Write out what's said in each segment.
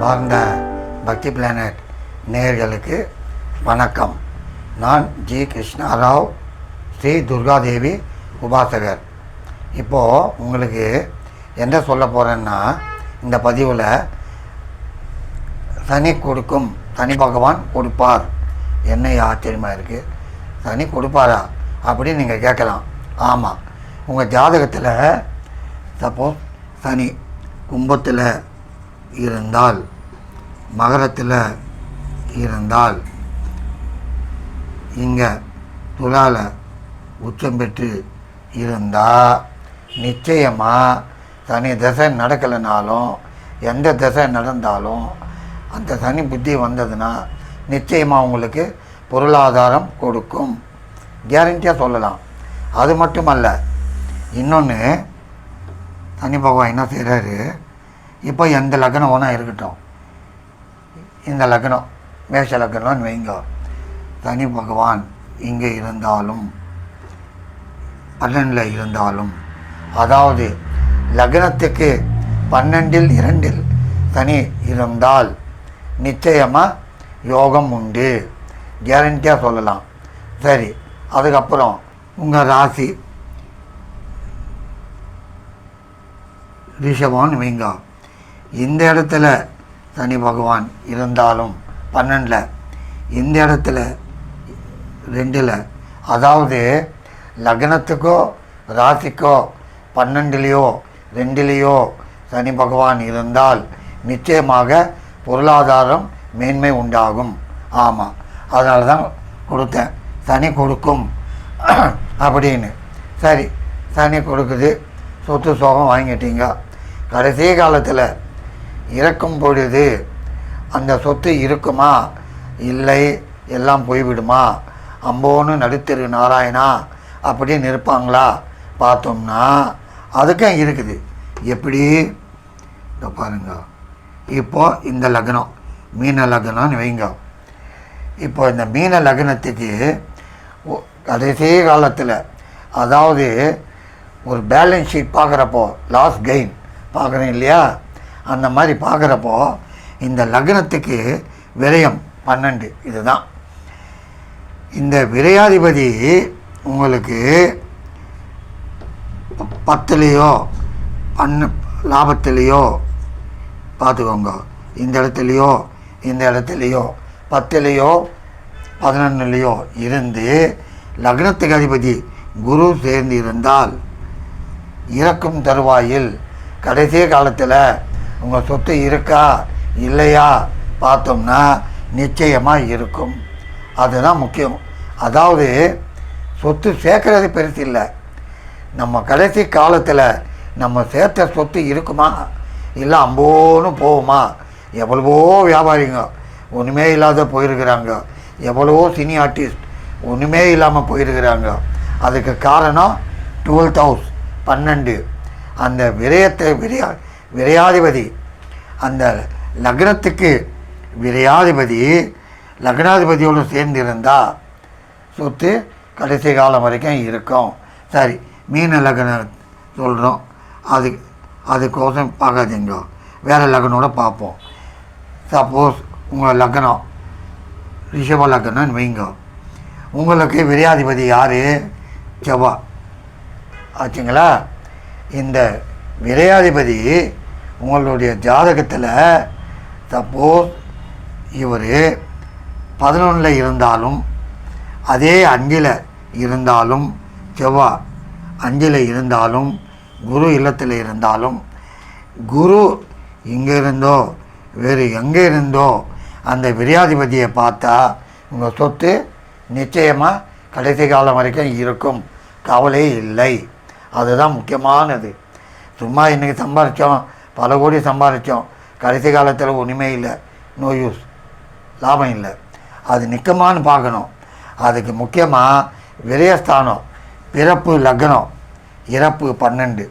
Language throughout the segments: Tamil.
வாழ்ந்த பக்தி பிளானட் நேயர்களுக்கு வணக்கம். நான் ஜி கிருஷ்ணாராவ் ஸ்ரீ துர்காதேவி உபாசகர். இப்போது உங்களுக்கு என்ன சொல்ல போகிறேன்னா இந்த பதிவில் சனி கொடுக்கும் சனி பகவான் கொடுப்பார். என்ன ஆச்சரியமாக இருக்குது சனி கொடுப்பாரா? அப்படின்னு நீங்கள் கேட்கலாம். ஆமாம் உங்கள் ஜாதகத்தில் சப்போஸ் சனி கும்பத்தில் இருந்தால் மகரத்தில் இருந்தால் இங்கே துலால உச்சம் பெற்று இருந்தால் நிச்சயமாக சனி தசை நடக்கலைனாலும் எந்த தசை நடந்தாலும் அந்த சனி புத்தி வந்ததுன்னா நிச்சயமாக உங்களுக்கு பொருளாதாரம் கொடுக்கும். கேரண்டியாக சொல்லலாம். அது மட்டுமல்ல இன்னொன்று சனி பகவான் என்ன செய்கிறாரு இப்போ எந்த லக்னம் ஒன்றா இருக்கட்டும். இந்த லக்னம் மேஷ லக்னம்னு வைங்க. சனி பகவான் இங்கே இருந்தாலும் பன்னெண்டில் இருந்தாலும் அதாவது லக்னத்துக்கு பன்னெண்டில் இரண்டில் தனி இருந்தால் நிச்சயமாக யோகம் உண்டு. கேரண்டியாக சொல்லலாம். சரி அதுக்கப்புறம் உங்கள் ராசி. ரிஷபம்னு வைங்க. இந்த இடத்துல சனி பகவான் இருந்தாலும் பன்னெண்டில் இந்த இடத்துல ரெண்டில் அதாவது லக்னத்துக்கோ ராசிக்கோ பன்னெண்டுலேயோ ரெண்டுலேயோ சனி பகவான் இருந்தால் நிச்சயமாக பொருளாதாரம் மேன்மை உண்டாகும். ஆமாம் அதனால தான் கொடுத்தேன். சனி கொடுக்கும். அப்படின்னு. சரி. சனி கொடுக்குது. சொத்து சோகம் வாங்கிட்டீங்க. கடைசி காலத்தில் இறக்கும் பொழுது அந்த சொத்து இருக்குமா? இல்லை எல்லாம் போய்விடுமா? அம்போன்னு நடுத்தெரு நாராயணா அப்படின்னு இருப்பாங்களா பார்த்தோம்னா அதுக்கும் இருக்குது. எப்படி? இந்த பாருங்க. இப்போ இந்த லக்னம் மீன லக்னம்னு வைங்க. இப்போ இந்த மீன லக்னத்துக்கு கடைசி காலத்தில் அதாவது ஒரு பேலன்ஸ் ஷீட் பார்க்குறப்போ லாஸ் கெயின் பார்க்குறேன் இல்லையா? அந்த மாதிரி பார்க்குறப்போ இந்த லக்னத்துக்கு விரயம் பன்னெண்டு இதுதான். இந்த விரையாதிபதி உங்களுக்கு பத்துலேயோ பன்னு லாபத்துலேயோ பார்த்துக்கோங்க. இந்த இடத்துலையோ இந்த இடத்துலையோ பத்துலேயோ பதினொன்றுலேயோ இருந்து லக்னத்துக்கு அதிபதி குரு சேர்ந்து இருந்தால் இறக்கும் தருவாயில் கடைசி காலத்தில் உங்கள் சொத்து இருக்கா இல்லையா பார்த்தோம்னா நிச்சயமாக இருக்கும். அதுதான் முக்கியம். அதாவது சொத்து சேர்க்கறது பெருசு இல்லை. நம்ம கடைசி காலத்தில் நம்ம சேர்த்த சொத்து இருக்குமா? இல்லை அம்போன்னு போகுமா? எவ்வளவோ வியாபாரிங்க ஒன்றுமே இல்லாத போயிருக்கிறாங்க. எவ்வளவோ சினி ஆர்டிஸ்ட் ஒன்றுமே இல்லாமல் போயிருக்கிறாங்க. அதுக்கு காரணம் டுவெல்த் ஹவுஸ் பன்னெண்டு. அந்த விரயத்தை விரையா விரையாதிபதி. அந்த லக்னத்துக்கு விரையாதிபதி லக்னாதிபதியோடு சேர்ந்து இருந்தால் சொத்து கடைசி காலம் வரைக்கும் இருக்கும். சரி மீன லக்னம் சொல்கிறோம் அது அதுக்கோசம் பார்க்காதீங்க. வேறு லக்னோட பார்ப்போம். சப்போஸ் உங்கள் லக்னம் ரிஷப லக்னம்னு வைங்க. உங்களுக்கு விரையாதிபதி யார்? செவ்வா. ஆச்சுங்களா? இந்த விரையாதிபதி உங்களுடைய ஜாதகத்தில் சப்போஸ் இவர் பதினொன்றில் இருந்தாலும் அதே அஞ்சில் இருந்தாலும் செவ்வாய் அஞ்சில் இருந்தாலும் குரு இல்லத்தில் இருந்தாலும் குரு இங்கே இருந்தோ வேறு எங்கே இருந்தோ அந்த விரியாதிபதியை பார்த்தா உங்கள் சொத்து நிச்சயமாக கடைசி காலம் வரைக்கும் இருக்கும். கவலை இல்லை. அதுதான் முக்கியமானது. சும்மா இன்றைக்கி சம்பாதிச்சோம் பல கோடி சம்பாதிச்சோம் கடைசி காலத்தில் ஒன்றுமே இல்லை. நோ யூஸ் லாபம் இல்லை. அது நிற்குமான்னு பார்க்கணும். அதுக்கு முக்கியமாக விரயஸ்தானம் பிறப்பு லக்னம் இறப்பு பன்னெண்டு.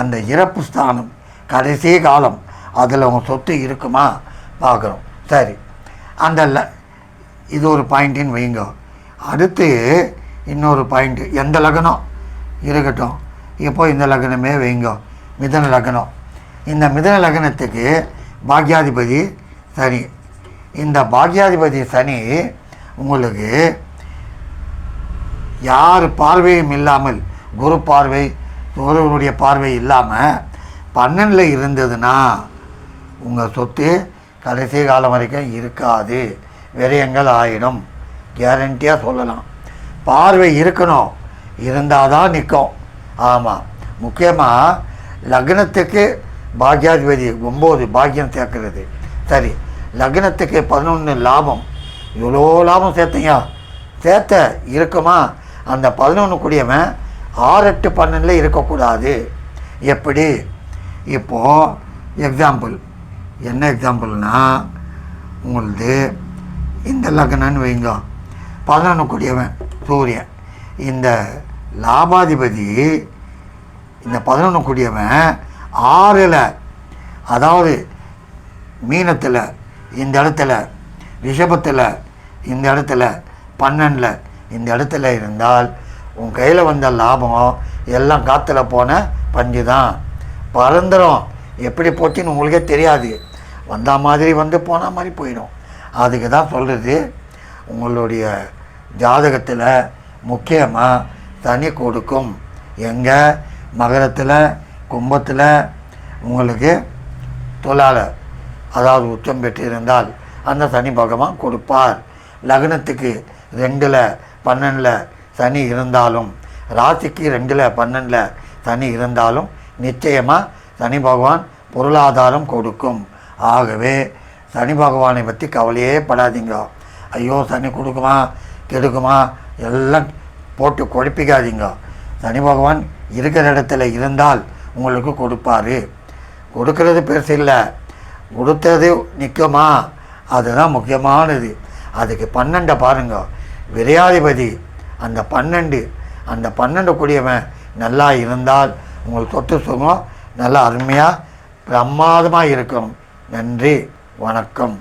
அந்த இறப்பு ஸ்தானம் கடைசி காலம். அதில் உங்கள் சொத்து இருக்குமா பார்க்குறோம் சரி. அந்த ல இது ஒரு பாயிண்ட்டுன்னு வைங்க. அடுத்து இன்னொரு பாயிண்ட்டு எந்த லக்னம்? இருக்கட்டும். இப்போ இந்த லக்னமே வைங்க மிதன லக்னம். இந்த மிதன லக்னத்துக்கு பாக்யாதிபதி சனி. இந்த பாக்யாதிபதி சனி உங்களுக்கு யார் பார்வையும் இல்லாமல் குரு பார்வை குருவனுடைய பார்வை இல்லாமல் பன்னெண்டில் இருந்ததுன்னா உங்கள் சொத்து கடைசி காலம் வரைக்கும் இருக்காது. விரயங்கள் ஆயிடும். கேரண்டியாக சொல்லலாம். பார்வை இருக்கணும். இருந்தால் தான் நிற்கும் ஆமாம் முக்கியமாக லக்னத்துக்கு பாக்யாதிபதி ஒம்பது பாக்கியம் சேர்க்கறது சரி லக்னத்துக்கு பதினொன்று லாபம். இவ்வளோ லாபம் சேர்த்தீங்க. சேர்த்த இருக்குமா? அந்த பதினொன்று கூடியவன் ஆறு எட்டு பன்னெண்டில் இருக்கக்கூடாது. எப்படி? இப்போது எக்ஸாம்பிள் என்ன எக்ஸாம்பிள்னா உங்களது இந்த லக்னன்னு வைங்க. பதினொன்று கூடியவன் சூரியன். இந்த லாபாதிபதி இந்த பதினொன்று கூடியவன் ஆறில் அதாவது மீனத்தில் இந்த இடத்துல ரிஷபத்தில் இந்த இடத்துல பன்னெண்டில் இந்த இடத்துல இருந்தால் உன் கையில் வந்த லாபம் எல்லாம் காற்றுல போன பஞ்சு தான் பறந்துடும் எப்படி போச்சுன்னு உங்களுக்கே தெரியாது. வந்த மாதிரி வந்து போன மாதிரி போயிடும். அதுக்கு தான் சொல்கிறது உங்களுடைய ஜாதகத்தில் முக்கியமாக தனி கொடுக்கும். எங்கே? மகரத்தில் கும்பத்தில் உங்களுக்கு தொழிலாளர் அதாவது உச்சம் பெற்றிருந்தால் அந்த சனி பகவான் கொடுப்பார். லக்னத்துக்கு ரெண்டில் பன்னெண்டில் சனி இருந்தாலும் ராசிக்கு ரெண்டில் பன்னெண்டில் சனி இருந்தாலும் நிச்சயமாக சனி பகவான் பொருளாதாரம் கொடுக்கும். ஆகவே சனி பகவானை பற்றி கவலையே படாதீங்க. ஐயோ சனி கொடுக்குமா கெடுக்குமா எல்லாம் போட்டு குழப்பிக்காதீங்க. சனி பகவான் இருக்கிற இடத்துல இருந்தால் உங்களுக்கு கொடுப்பாரு. கொடுக்கறது பெருசு இல்லை. கொடுத்தது நிற்குமா அதுதான் முக்கியமானது. அதுக்கு பன்னெண்டை பாருங்க. விரையாதிபதி அந்த பன்னெண்டு அந்த பன்னெண்டு கூடியவன் நல்லா இருந்தால் உங்களுக்கு சொத்து சுகம் நல்லா அருமையாக பிரமாதமாக இருக்கும். நன்றி. வணக்கம்.